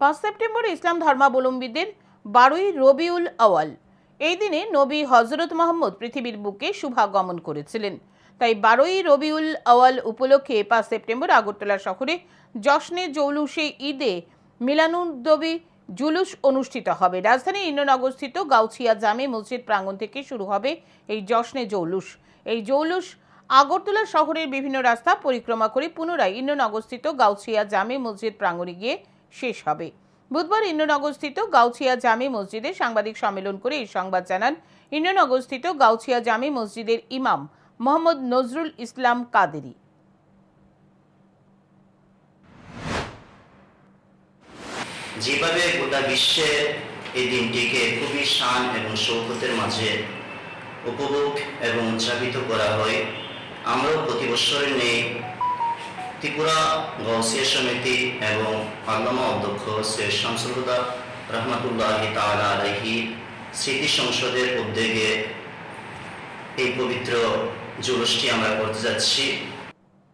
পাঁচ সেপ্টেম্বর ইসলাম ধর্মাবলম্বীদের বারোই রবিউল আওয়াল। এই দিনে নবী হজরত মোহাম্মদ পৃথিবীর বুকে শুভাগমন করেছিলেন। তাই বারোই রবিউল আওয়াল উপলক্ষে পাঁচ সেপ্টেম্বর আগরতলা শহরে জশ্নে জৌলুসে ঈদে মিলানুদ্দবী জুলুস অনুষ্ঠিত হবে। রাজধানীর ইন্দ্রনগরস্থিত গাউছিয়া জামে মসজিদ প্রাঙ্গণ থেকে শুরু হবে এই জশ্নে জৌলুস। এই জৌলুস আগরতলা শহরের বিভিন্ন রাস্তা পরিক্রমা করে পুনরায় ইন্দ্রনগরস্থিত গাউছিয়া জামে মসজিদ প্রাঙ্গণে গিয়ে শেষ হবে। বুধবার ইন্দ্রনগরস্থিত গাউছিয়া জামে মসজিদে সাংবাদিক সম্মেলন করে এই সংবাদ জানান ইন্দ্রনগরস্থিত গাউছিয়া জামে মসজিদের ইমাম মোহাম্মদ নজরুল ইসলাম কাদেরি। যেভাবে গোটা বিশ্বে এই দিনটিকে খুবই শান এবং শৌকতের মাঝে উপভোগ এবং উদযাপিত করা হয়, আমরাও প্রতি বছরের নেই ত্রিপুরা গৌসিয়া সমিতি এবং পার্লামা অধ্যক্ষ শেষ শামসুলদা রহমাতুল্লাহ তালা আলহি স্মৃতি সংসদের উদ্যোগে এই পবিত্র জুলুসটি আমরা করতে যাচ্ছি।